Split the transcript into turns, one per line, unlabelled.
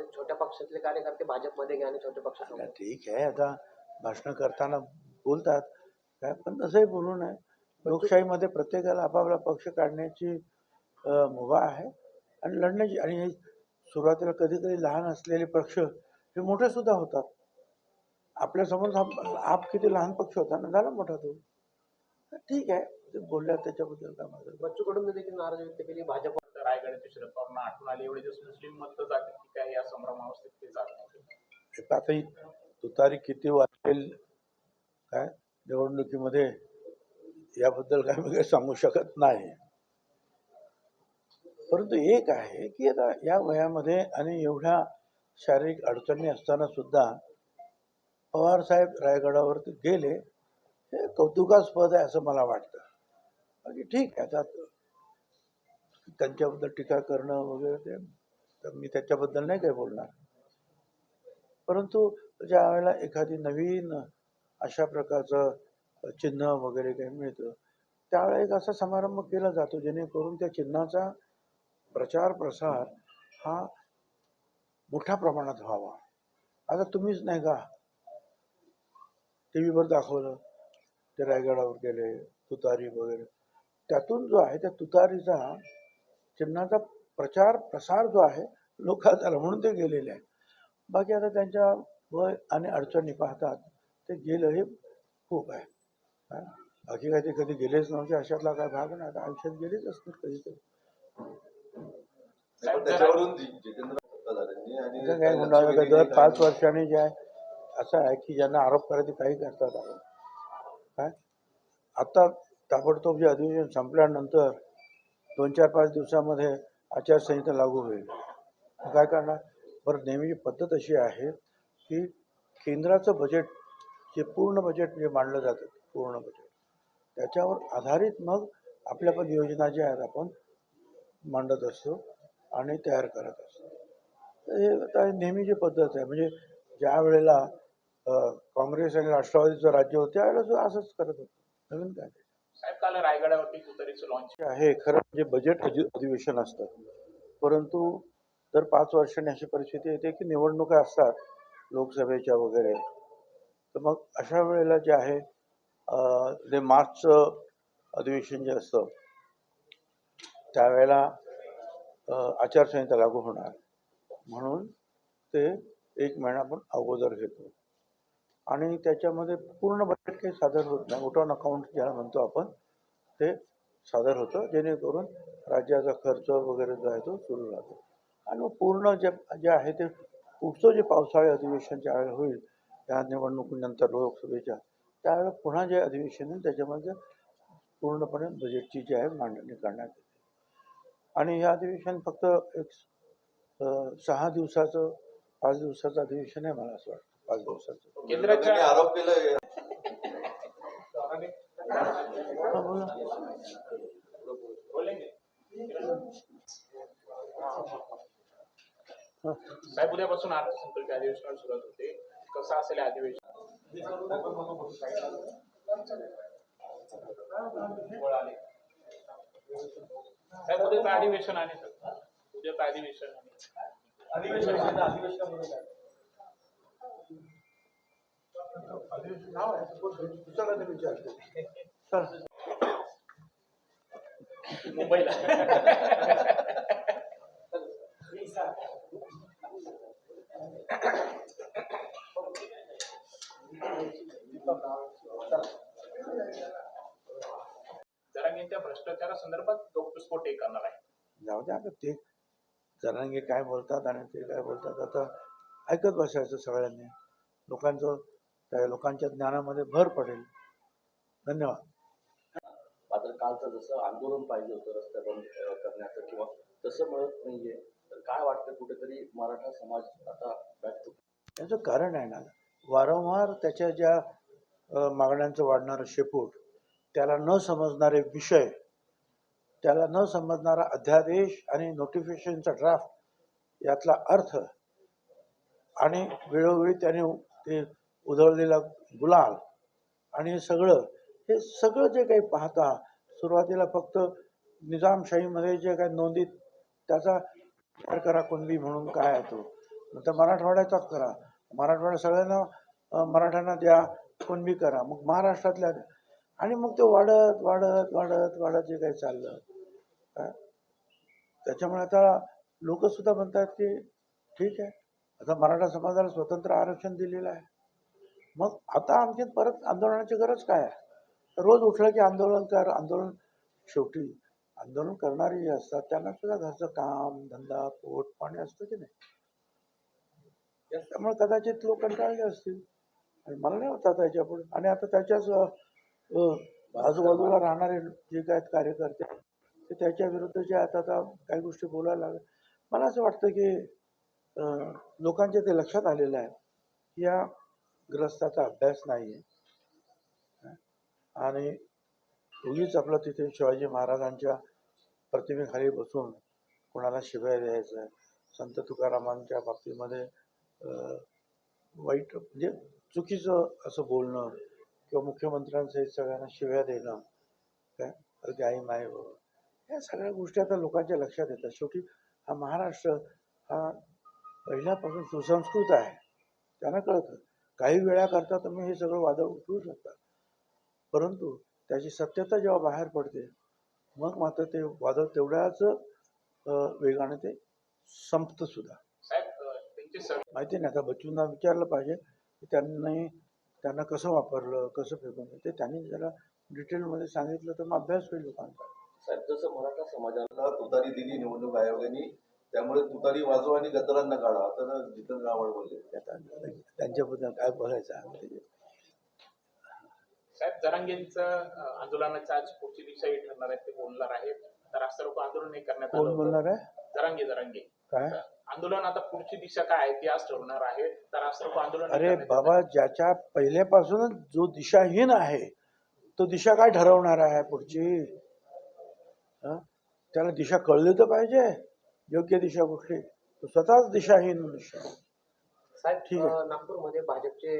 भाषणामध्ये छोट्या पक्षातले कार्यकर्ते भाजपमध्ये घ्या आणि छोट्या पक्षात
ठीक आहे आता भाषणं करताना बोलतात. काय पण तसंही बोलू नये. लोकशाहीमध्ये प्रत्येकाला आपापला पक्ष काढण्याची मुभा आहे. आणि लढण्याची आणि सुरुवातीला कधी कधी लहान असलेले पक्ष हे मोठे सुद्धा होतात. आपल्यासमोर आप किती लहान पक्ष होता ना झाला मोठा तो. ठीक आहे ते बोलल्या त्याच्याबद्दल काय माझं
बच्चू कडून देखील नाराजी व्यक्त केली. भाजप
तर लोकांना शरद पवारांना आठवण आली एवढे दिवस मुस्लिम मत जातील की? काय या संभ्रमावस्थेत ते जात
नाही आता तुतारी किती वाजेल काय? निवडणुकीमध्ये याबद्दल काय मी काही सांगू शकत नाही. परंतु एक आहे की आता या वयामध्ये आणि एवढ्या शारीरिक अडचणी असताना सुद्धा पवार साहेब रायगडावरती गेले हे कौतुकास्पद आहे असं मला वाटतं. बाकी ठीक आहे आता त्यांच्याबद्दल टीका करणं वगैरे ते तर मी त्याच्याबद्दल नाही काही बोलणार. परंतु म्हणजे ज्या वेळेला एखादी नवीन अशा प्रकारचं चिन्ह वगैरे काही मिळतं. त्यावेळेला एक असा समारंभ केला जातो जेणेकरून त्या चिन्हाचा प्रचार प्रसार हा मोठ्या प्रमाणात व्हावा. आता तुम्हीच नाही का? टी व्हीवर दाखवलं ते रायगडावर गेले तुतारी वगैरे. त्यातून जो आहे त्या तुतारीचा चिन्हाचा प्रचार प्रसार जो आहे लोकांचा झाला म्हणून ते गेलेले आहेत. बाकी आता त्यांच्या वय आणि अडचणी पाहतात ते गेलं हे खूप आहे? बाकी काय ते कधी गेलेच नव्हते अशातला काय भाग नाही. आता आयुष्यात गेलेच असतील कधीतरी. काय म्हणणार दर पाच वर्षांनी जे आहे असं आहे की ज्यांना आरोप करायचे काही करतात. काय आता ताबडतोब जे अधिवेशन संपल्यानंतर दोन चार पाच दिवसामध्ये आचारसंहिता लागू होईल. काय करणार? बरं नेहमीची पद्धत अशी आहे की केंद्राचं बजेट जे पूर्ण बजेट जे मांडलं जातं पूर्ण बजेट त्याच्यावर आधारित मग आपल्या पण योजना ज्या आहेत आपण मांडत असतो आणि तयार करत असतो. हे आता नेहमीची पद्धत आहे म्हणजे ज्या वेळेला काँग्रेस आणि राष्ट्रवादीचं राज्य होतं त्यावेळेला सुद्धा असंच करत होतं. नवीन काय?
साहेब काल रायगडावरती कुतरीचं लॉन्च
आहे खरं म्हणजे बजेट अधिवेशन असतं. परंतु दर पाच वर्षांनी अशी परिस्थिती येते की निवडणुका असतात लोकसभेच्या वगैरे. तर मग अशा वेळेला जे आहे जे मार्चचं अधिवेशन जे असतं त्यावेळेला आचारसंहिता लागू होणार. म्हणून ते एक महिना आपण अगोदर घेतो. आणि त्याच्यामध्ये पूर्ण बजेट काही सादर होत नाही. आउट ऑन अकाउंट ज्याला म्हणतो आपण ते सादर होतं. जेणेकरून राज्याचा खर्च वगैरे जो आहे तो सुरू राहतो. आणि मग पूर्ण जे जे आहे ते पुढचं जे पावसाळी अधिवेशन ज्यावेळेला होईल त्या निवडणुकीनंतर लोकसभेच्या त्यावेळेला पुन्हा जे अधिवेशन आहे त्याच्यामध्ये पूर्णपणे बजेटची जी आहे मांडणी करण्यात येते. आणि हे अधिवेशन फक्त एक सहा दिवसाचं पाच दिवसाचं अधिवेशन आहे मला असं वाटतं. पाच दिवसाचं
केंद्राच्या
आरोप
हा. हा.
साहेब उद्यापासून अर्थसंकल्पीय अधिवेशनाला सुरुवात होते कसं असेल अधिवेशन साहेब उद्याचं अधिवेशन आणि सर उद्याचं अधिवेशन आणि
अधिवेशन नाव आहे दुसऱ्याला विचारतो चला.
मुंबईला जरांगेंच्या भ्रष्टाचारासंदर्भात गौप्यस्फोट एक करणार आहे
जाऊ द्या आता ते जरांगे काय बोलतात आणि ते काय बोलतात आता ऐकत बसायचं सगळ्यांनी लोकांचं त्या लोकांच्या ज्ञानामध्ये भर पडेल. धन्यवाद.
मात्र कालचं जसं आंदोलन पाहिजे होतं रस्ते बंद करण्याचं किंवा तसं मिळत नाहीये तर काय वाटतं कुठेतरी मराठा समाज आता
याचं कारण आहे ना वारंवार त्याच्या ज्या मागण्यांचं वाढणारं शेपूट त्याला न समजणारे विषय त्याला न समजणारा अध्यादेश आणि नोटिफिकेशनचा ड्राफ्ट यातला अर्थ आणि वेळोवेळी त्याने ते उधळलेला गुलाल आणि हे सगळं हे सगळं जे काही पाहता सुरुवातीला फक्त निजामशाहीमध्ये जे काही नोंदीत त्याचा विचार करा कुणबी म्हणून काय आहे तो. नंतर मराठवाड्याचाच करा. मराठवाड्या सगळ्यांना मराठ्यांना द्या कुणबी करा. मग महाराष्ट्रातल्या द्या. आणि मग ते वाढत वाढत वाढत वाढत जे काही चाललं. काय त्याच्यामुळे आता लोकसुद्धा म्हणतात की ठीक आहे. आता मराठा समाजाला स्वतंत्र आरक्षण दिलेलं आहे. मग आता आणखी परत आंदोलनाची गरज काय आहे? रोज उठलं की आंदोलन कर आंदोलन शेवटी आंदोलन करणारे जे असतात त्यांना सुद्धा घरचं काम धंदा पोट पाणी असतं की नाही? त्यामुळे कदाचित लोक कंटाळले असतील. आणि मला नाही होता त्याच्यापुढे आणि आता त्याच्याच आजूबाजूला राहणारे जे काय कार्यकर्ते ते त्याच्या विरुद्ध जे आता आता काही गोष्टी बोलायला लागल्या मला असं वाटतं की लोकांच्या ते लक्षात आलेलं आहे. की या ग्रस्ताचा अभ्यास नाही आहे आणि उगीच आपलं तिथे शिवाजी महाराजांच्या प्रतिमेखाली बसून कोणाला शिव्या द्यायचं संत तुकारामांच्या बाबतीमध्ये वाईट म्हणजे चुकीचं असं बोलणं किंवा मुख्यमंत्र्यांसहित सगळ्यांना शिव्या देणं काय अगदी आई माय बाबा. या सगळ्या गोष्टी आता लोकांच्या लक्षात येतात. शेवटी हा महाराष्ट्र हा पहिल्यापासून सुसंस्कृत आहे. त्यांना कळतं. काही वेळा करता तुम्ही हे सगळं वादळ उठवू शकता परंतु त्याची सत्यता जेव्हा बाहेर पडते मग मात्र ते वादळ तेवढ्याच वेगाने ते संपतं सुद्धा माहिती नाही आता बच्चूंना विचारलं पाहिजे की त्यांनी त्यांना कसं वापरलं कसं फेकून. ते त्यांनी जरा डिटेलमध्ये सांगितलं तर मग अभ्यास होईल लोकांचा
साहेब जसं मराठा समाजाला
तुतारी दिली निवडणूक आयोगाने त्यामुळे तुतारी वाजवा आणि गद्दारांना काढा. तर जितेंद्र आव्हाड बोलले.
आता त्यांच्याबद्दल काय बोलायचं? आहे
साहेब जरांगेंचं अं, आंदोलनाचं आज पुढची दिशाही ठरणार आहे ते बोलणार आहेत. तर रास्ता रोको आंदोलनही करण्यात आलं
कोण. बोलणार आहे?
जरांगे जरांगे.
काय?
आंदोलन आता पुढची दिशा काय आहे ती आज ठरवणार आहे. तर रास्ता रोको आंदोलन
अरे बाबा ज्याच्या पहिल्यापासूनच जो दिशाहीन आहे तो दिशा काय ठरवणार आहे पुढची? हं? त्याला दिशा कळली तर पाहिजे. योग्य दिशा कुठली तो स्वतःच दिशाहीन मनुष्य ठीक आहे.
नागपूरमध्ये भाजपचे